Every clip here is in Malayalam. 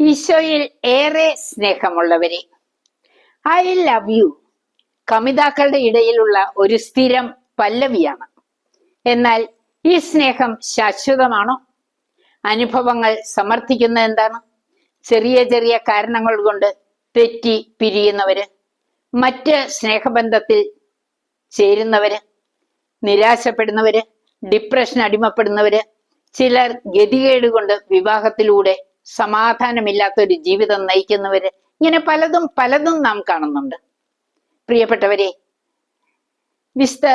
ഈശോയിൽ ഏറെ സ്നേഹമുള്ളവരെ ഐ ലവ് യു കമിതാക്കളുടെ ഇടയിലുള്ള ഒരു സ്ഥിരം പല്ലവിയാണ്. എന്നാൽ ഈ സ്നേഹം ശാശ്വതമാണോ? അനുഭവങ്ങൾ സമർത്ഥിക്കുന്ന എന്താണ്? ചെറിയ ചെറിയ കാരണങ്ങൾ കൊണ്ട് തെറ്റി പിരിയുന്നവര് മറ്റ് സ്നേഹബന്ധത്തിൽ ചേരുന്നവര് നിരാശപ്പെടുന്നവര് ഡിപ്രഷൻ അടിമപ്പെടുന്നവര് ചിലർ ഗതികേട് കൊണ്ട് വിവാഹത്തിലൂടെ സമാധാനമില്ലാത്ത ഒരു ജീവിതം നയിക്കുന്നവര് ഇങ്ങനെ പലതും പലതും നാം കാണുന്നുണ്ട്. പ്രിയപ്പെട്ടവരെ വിസ്ത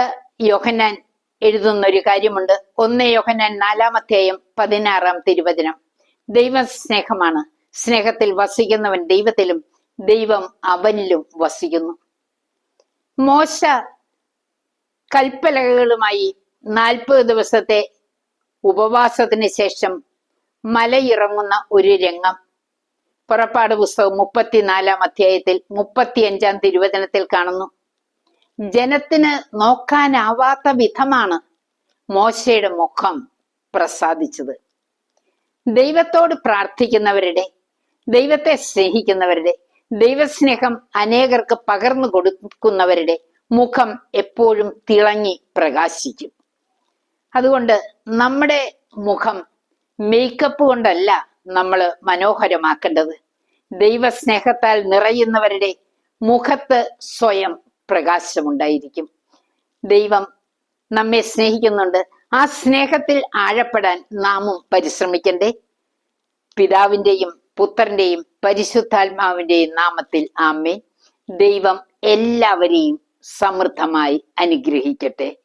യോഹന്നാൻ എഴുതുന്ന ഒരു കാര്യമുണ്ട്. ഒന്ന് യോഹന്നാൻ നാലാമധ്യായം പതിനാറാം തിരുവചനം. ദൈവ സ്നേഹമാണ് സ്നേഹത്തിൽ വസിക്കുന്നവൻ ദൈവത്തിലും ദൈവം അവനിലും വസിക്കുന്നു. മോശ കൽപ്പലകളുമായി നാൽപ്പത് ദിവസത്തെ ഉപവാസത്തിന് ശേഷം മലയിറങ്ങുന്ന ഒരു രംഗം. പുറപ്പാട് പുസ്തകം മുപ്പത്തിനാലാം അധ്യായത്തിൽ മുപ്പത്തിയഞ്ചാം തിരുവചനത്തിൽ കാണുന്നു. ജനത്തിന് നോക്കാനാവാത്ത വിധമാണ് മോശയുടെ മുഖം പ്രസാദിച്ചത്. ദൈവത്തോട് പ്രാർത്ഥിക്കുന്നവരുടെ ദൈവത്തെ സ്നേഹിക്കുന്നവരുടെ ദൈവസ്നേഹം അനേകർക്ക് പകർന്നു കൊടുക്കുന്നവരുടെ മുഖം എപ്പോഴും തിളങ്ങി പ്രകാശിക്കും. അതുകൊണ്ട് നമ്മുടെ മുഖം മേക്കപ്പ് കൊണ്ടല്ല നമ്മൾ മനോഹരമാക്കേണ്ടത്. ദൈവസ്നേഹത്താൽ നിറയുന്നവരുടെ മുഖത്ത് സ്വയം പ്രകാശമുണ്ടായിരിക്കും. ദൈവം നമ്മെ സ്നേഹിക്കുന്നുണ്ട്. ആ സ്നേഹത്തിൽ ആഴപ്പെടാൻ നാമും പരിശ്രമിക്കണ്ടേ? പിതാവിന്റെയും പുത്രന്റെയും പരിശുദ്ധാത്മാവിന്റെയും നാമത്തിൽ ആമേൻ. ദൈവം എല്ലാവരെയും സമൃദ്ധമായി അനുഗ്രഹിക്കട്ടെ.